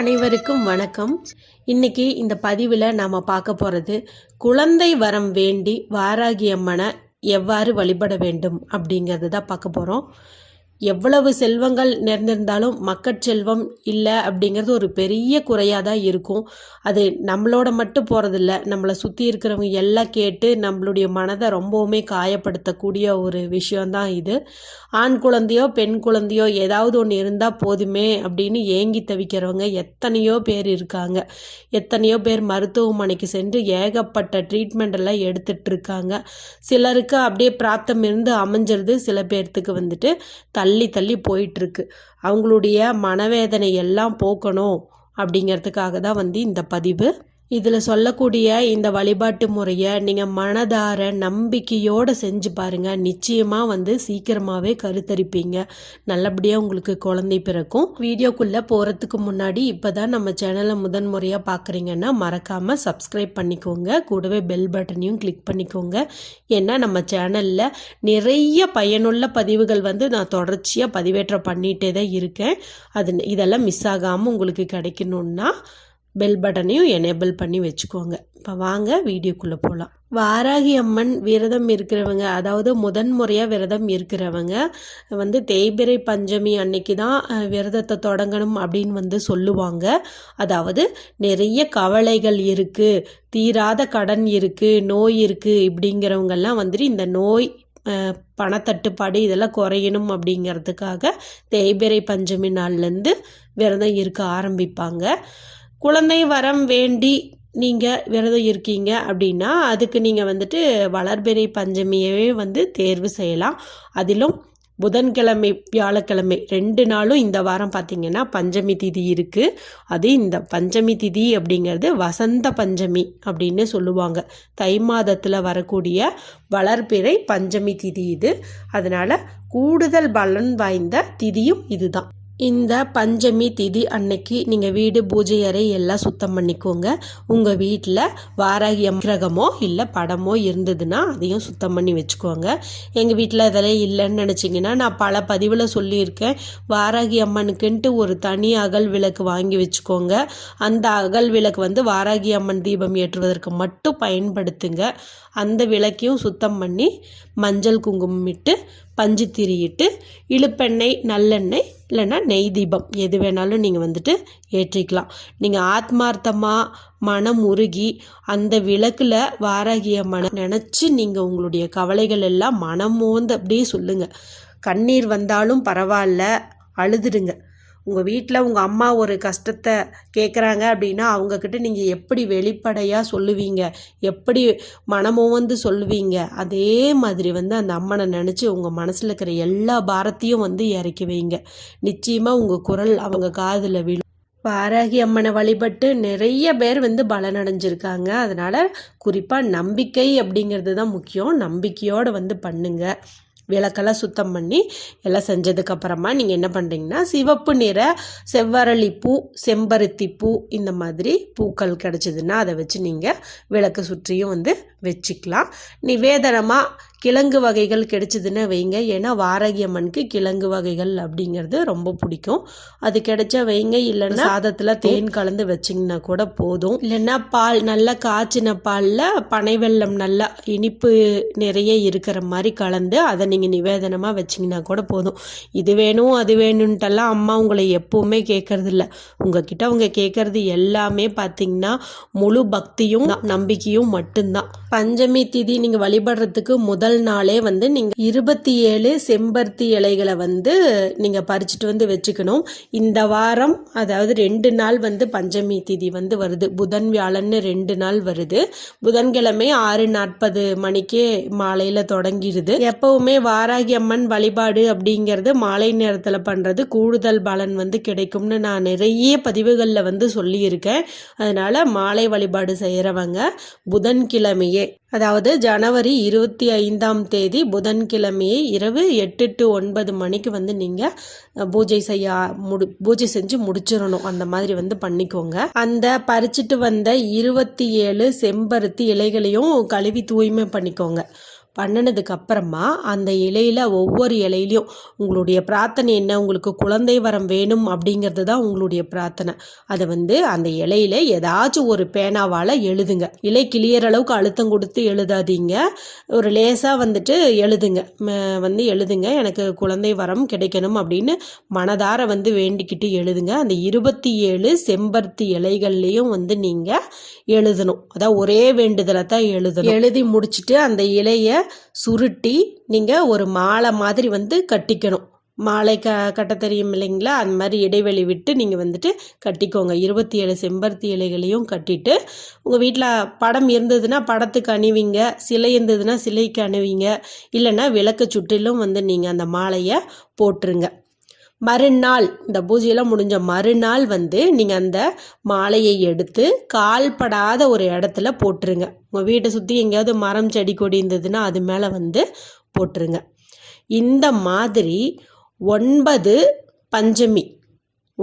அனைவருக்கும் வணக்கம். இன்னைக்கு இந்த பதிவில் நாம் பார்க்க போகிறது குழந்தை வரம் வேண்டி வாராகி அம்மனை எவ்வாறு வழிபட வேண்டும் அப்படிங்கிறது தான் பார்க்க போகிறோம் எவ்வளவு செல்வங்கள் நிறைந்திருந்தாலும் மக்கட்செல்வம் இல்லை அப்படிங்கிறது ஒரு பெரிய குறையாக தான் இருக்கும். அது நம்மளோட மட்டும் போகிறதில்ல நம்மளை சுற்றி இருக்கிறவங்க எல்லாம் கேட்டு நம்மளுடைய மனதை ரொம்பவுமே காயப்படுத்தக்கூடிய ஒரு விஷயந்தான் இது. ஆண் குழந்தையோ பெண் குழந்தையோ ஏதாவது ஒன்று இருந்தால் போதுமே அப்படின்னு ஏங்கி தவிக்கிறவங்க எத்தனையோ பேர் இருக்காங்க. எத்தனையோ பேர் மருத்துவமனைக்கு சென்று ஏகப்பட்ட ட்ரீட்மெண்ட் எல்லாம் எடுத்துட்டு இருக்காங்க. சிலருக்கு அப்படியே பிராப்தம் இருந்து அமைஞ்சிருது. சில பேர்த்துக்கு வந்துட்டு தள்ளி தள்ளி தள்ளி போயிட்டுருக்கு. அவங்களுடைய மனவேதனை எல்லாம் போக்கணும் அப்படிங்கிறதுக்காக தான் வந்து இந்த பதிவு. இதில் சொல்லக்கூடிய இந்த வழிபாட்டு முறையை நீங்கள் மனதார நம்பிக்கையோடு செஞ்சு பாருங்கள் நிச்சயமாக வந்து சீக்கிரமாகவே கருத்தரிப்பீங்க. நல்லபடியாக உங்களுக்கு குழந்தை பிறக்கும். வீடியோக்குள்ளே போகிறதுக்கு முன்னாடி இப்போ தான் நம்ம சேனலை முதன் முறையாக பார்க்குறீங்கன்னா மறக்காமல் சப்ஸ்கிரைப் பண்ணிக்கோங்க. கூடவே பெல் பட்டனையும் கிளிக் பண்ணிக்கோங்க. ஏன்னா நம்ம சேனலில் நிறைய பயனுள்ள பதிவுகள் வந்து நான் தொடர்ச்சியாக பதிவேற்றம் பண்ணிகிட்டே தான் இருக்கேன். அது இதெல்லாம் மிஸ் ஆகாமல் உங்களுக்கு கிடைக்கணுன்னா பெல் பட்டனையும் எனேபிள் பண்ணி வச்சுக்கோங்க. இப்போ வாங்க வீடியோக்குள்ளே போகலாம் வாராகி அம்மன் விரதம் இருக்கிறவங்க அதாவது முதன் முறையாக விரதம் இருக்கிறவங்க வந்து தேய்பிறை பஞ்சமி அன்னைக்கு தான் விரதத்தை தொடங்கணும் அப்படின்னு வந்து சொல்லுவாங்க. அதாவது நிறைய கவலைகள் இருக்குது தீராத கடன் இருக்குது நோய் இருக்குது இப்படிங்கிறவங்கெல்லாம் வந்துட்டு இந்த நோய் பணத்தட்டுப்பாடு இதெல்லாம் குறையணும் அப்படிங்கிறதுக்காக தேய்பிறை பஞ்சமி நாள்லேருந்து விரதம் இருக்க ஆரம்பிப்பாங்க. குழந்தை வரம் வேண்டி நீங்கள் விரதம் இருக்கீங்க அப்படின்னா அதுக்கு நீங்கள் வந்துட்டு வளர்பிறை பஞ்சமியவே வந்து தேர்வு செய்யலாம். அதிலும் புதன்கிழமை வியாழக்கிழமை ரெண்டு நாளும் இந்த வாரம் பார்த்தீங்கன்னா பஞ்சமி திதி இருக்குது அது இந்த பஞ்சமி திதி அப்படிங்கிறது வசந்த பஞ்சமி அப்படின்னு சொல்லுவாங்க. தை மாதத்தில் வரக்கூடிய வளர்பிறை பஞ்சமி திதி இது. அதனால் கூடுதல் பலன் வாய்ந்த திதியும் இதுதான். இந்த பஞ்சமி திதி அன்னைக்கு நீங்கள் வீடு பூஜை அறை எல்லாம் சுத்தம் பண்ணிக்கோங்க. உங்கள் வீட்டில் வாராகி கிரகமோ இல்லை படமோ இருந்ததுன்னா அதையும் சுத்தம் பண்ணி வச்சுக்கோங்க. எங்கள் வீட்டில் இதெல்லாம் இல்லைன்னு நினச்சிங்கன்னா நான் பல பதிவில் சொல்லியிருக்கேன். வாராகி அம்மனுக்குன்ட்டு ஒரு தனி அகல் விளக்கு வாங்கி வச்சுக்கோங்க. அந்த அகல் விளக்கு வந்து வாராகி அம்மன் தீபம் ஏற்றுவதற்கு மட்டும் பயன்படுத்துங்க. அந்த விளக்கையும் சுத்தம் பண்ணி மஞ்சள் குங்குமம் இட்டு பஞ்சு திரியிட்டு இழுப்பெண்ணெய் நல்லெண்ணெய் இல்லைன்னா நெய் தீபம் எது வேணாலும் நீங்கள் வந்துட்டு ஏற்றிக்கலாம். நீங்கள் ஆத்மார்த்தமாக மனம் உருகி அந்த விளக்கில் வாராகிய மனம் நினச்சி நீங்கள் உங்களுடைய கவலைகள் எல்லாம் மனம் மோந்து அப்படியே சொல்லுங்கள் கண்ணீர் வந்தாலும் பரவாயில்ல அழுதுடுங்க. உங்கள் வீட்டில் உங்கள் அம்மா ஒரு கஷ்டத்தை கேட்குறாங்க அப்படின்னா அவங்கக்கிட்ட நீங்கள் எப்படி வெளிப்படையாக சொல்லுவீங்க? எப்படி மனமும் வந்து சொல்லுவீங்க? அதே மாதிரி வந்து அந்த அம்மனை நினச்சி உங்கள் மனசில் இருக்கிற எல்லா பாரத்தையும் வந்து இறக்கி வைங்க. நிச்சயமாக உங்கள் குரல் அவங்க காதில் விழும். வாராகி அம்மனை வழிபட்டு நிறைய பேர் வந்து பலனடைஞ்சிருக்காங்க. அதனால் குறிப்பாக நம்பிக்கை அப்படிங்கிறது தான் முக்கியம். நம்பிக்கையோடு வந்து பண்ணுங்கள் விளக்கெல்லாம் சுத்தம் பண்ணி எல்லாம் செஞ்சதுக்கப்புறமா நீங்கள் என்ன பண்ணுறீங்கன்னா சிவப்பு நிற செவ்வரளி பூ செம்பருத்தி பூ இந்த மாதிரி பூக்கள் கிடச்சிதுன்னா அதை வச்சு நீங்கள் விளக்கு சுற்றியும் வந்து வச்சுக்கலாம். நிவேதனமாக கிழங்கு வகைகள் கிடைச்சிதுன்னு வைங்க. ஏன்னா வாரகியம்மனுக்கு கிழங்கு வகைகள் அப்படிங்கிறது ரொம்ப பிடிக்கும். அது கிடைச்சா வைங்க. இல்லைன்னா சாதத்தில் தேன் கலந்து வச்சிங்கன்னா கூட போதும். இல்லைன்னா பால் நல்லா காய்ச்சின பாலில் பனை வெள்ளம் நல்லா இனிப்பு நிறைய இருக்கிற மாதிரி கலந்து அதை நீங்கள் நிவேதனமாக வச்சிங்கன்னா கூட போதும். இது வேணும் அது வேணும்ன்ட்டெல்லாம் அம்மா உங்களை எப்போவுமே கேட்கறதில்ல உங்ககிட்ட அவங்க கேட்கறது எல்லாமே பார்த்தீங்கன்னா முழு பக்தியும் நம்பிக்கையும் மட்டும்தான். பஞ்சமி திதி நீங்கள் வழிபடுறதுக்கு முதல் நாளே வந்து நீங்கள் இருபத்தி ஏழு செம்பருத்தி இலைகளை வந்து நீங்கள் பறிச்சுட்டு வந்து வச்சுக்கணும். இந்த வாரம் அதாவது ரெண்டு நாள் வந்து பஞ்சமி திதி வந்து வருது. புதன் வியாழன்னு ரெண்டு நாள் வருது. புதன்கிழமை ஆறு நாற்பது மணிக்கே மாலையில் தொடங்கிடுது எப்பவுமே வாராகி அம்மன் வழிபாடு அப்படிங்கிறது மாலை நேரத்தில் பண்ணுறது கூடுதல் பலன் வந்து கிடைக்கும்னு நான் நிறைய பதிவுகளில் வந்து சொல்லியிருக்கேன். அதனால் மாலை வழிபாடு செய்கிறவங்க புதன்கிழமையே அதாவது ஜனவரி இருபத்தி ஐந்தாம் தேதி புதன்கிழமையே இரவு எட்டு டு ஒன்பது மணிக்கு வந்து நீங்கள் பூஜை செய்ய முடி பூஜை செஞ்சு முடிச்சிடணும். அந்த மாதிரி வந்து பண்ணிக்கோங்க. அந்த பறிச்சிட்டு வந்த இருபத்தி ஏழு செம்பருத்தி இலைகளையும் கழுவி தூய்மை பண்ணிக்கோங்க. பண்ணினதுக்கு அப்புறமா அந்த இலையில் ஒவ்வொரு இலையிலையும் உங்களுடைய பிரார்த்தனை என்ன? உங்களுக்கு குழந்தை வரம் வேணும் அப்படிங்கிறது தான் உங்களுடைய பிரார்த்தனை. அதை வந்து அந்த இலையில ஏதாச்சும் ஒரு பேனாவால் எழுதுங்க. இலை கிளியர் அளவுக்கு அழுத்தம் கொடுத்து எழுதாதீங்க. ஒரு லேசாக வந்துட்டு எழுதுங்க. வந்து எழுதுங்க. எனக்கு குழந்தை வரம் கிடைக்கணும் அப்படின்னு மனதார வந்து வேண்டிக்கிட்டு எழுதுங்க. அந்த இருபத்தி ஏழு செம்பருத்தி இலைகள்லையும் வந்து நீங்கள் எழுதணும். அதான் ஒரே வேண்டுதலை தான் எழுதணும். எழுதி முடிச்சுட்டு அந்த இலையை சுருட்டி நீங்கள் ஒரு மாலை மாதிரி வந்து கட்டிக்கணும். மாலை க கட்ட தெரியும் இல்லைங்களா? அந்த மாதிரி இடைவெளி விட்டு நீங்கள் வந்துட்டு கட்டிக்கோங்க. இருபத்தி ஏழு செம்பருத்தி இலைகளையும் கட்டிட்டு உங்கள் வீட்டில் படம் இருந்ததுன்னா படத்துக்கு அணிவிங்க சிலை இருந்ததுன்னா சிலைக்கு அணிவிங்க இல்லைன்னா விளக்கு சுற்றிலும் வந்து நீங்கள் அந்த மாலையை போட்டுருங்க. மறுநாள் இந்த பூஜையெல்லாம் முடிஞ்ச மறுநாள் வந்து நீங்கள் அந்த மாலையை எடுத்து கால்படாத ஒரு இடத்துல போட்டுருங்க. உங்கள் வீட்டை சுற்றி எங்கேயாவது மரம் செடி கொடி இருந்ததுன்னா அது மேலே வந்து போட்டுருங்க. இந்த மாதிரி ஒன்பது பஞ்சமி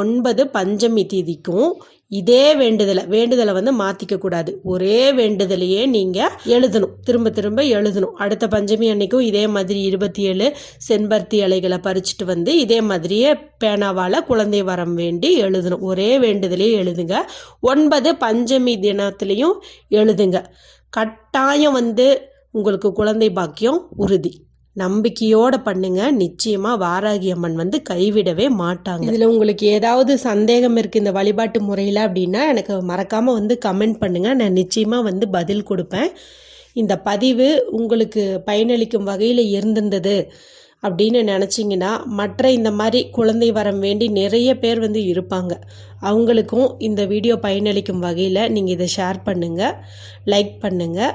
ஒன்பது பஞ்சமி திதிக்கும் இதே வேண்டுதலை வேண்டுதலை வந்து மாற்றிக்க கூடாது. ஒரே வேண்டுதலையே நீங்கள் எழுதணும். திரும்ப திரும்ப எழுதணும். அடுத்த பஞ்சமி அன்னைக்கும் இதே மாதிரி இருபத்தி ஏழு செம்பருத்தி இலைகளை பறிச்சுட்டு வந்து இதே மாதிரியே பேனாவால் குழந்தை வரம் வேண்டி எழுதணும். ஒரே வேண்டுதலையே எழுதுங்க. ஒன்பது பஞ்சமி தினத்துலேயும் எழுதுங்க. கட்டாயம் வந்து உங்களுக்கு குழந்தை பாக்கியம் உறுதி. நம்பிக்கையோட பண்ணுங்க. நிச்சயமா வாராகி அம்மன் வந்து கைவிடவே மாட்டாங்க. இதுல உங்களுக்கு ஏதாவது சந்தேகம் இருக்கு இந்த வழிபாட்டு முறையில அப்படின்னா எனக்கு மறக்காம வந்து கமெண்ட் பண்ணுங்க. நான் நிச்சயமா வந்து பதில் கொடுப்பேன். இந்த பதிவு உங்களுக்கு பயனளிக்கும் வகையில் இருந்திருந்தது அப்படின்னு நினச்சிங்கன்னா மற்ற இந்த மாதிரி குழந்தை வரம் வேண்டி நிறைய பேர் வந்து இருப்பாங்க. அவங்களுக்கும் இந்த வீடியோ பயனளிக்கும் வகையில் நீங்கள் இதை ஷேர் பண்ணுங்கள் லைக் பண்ணுங்கள்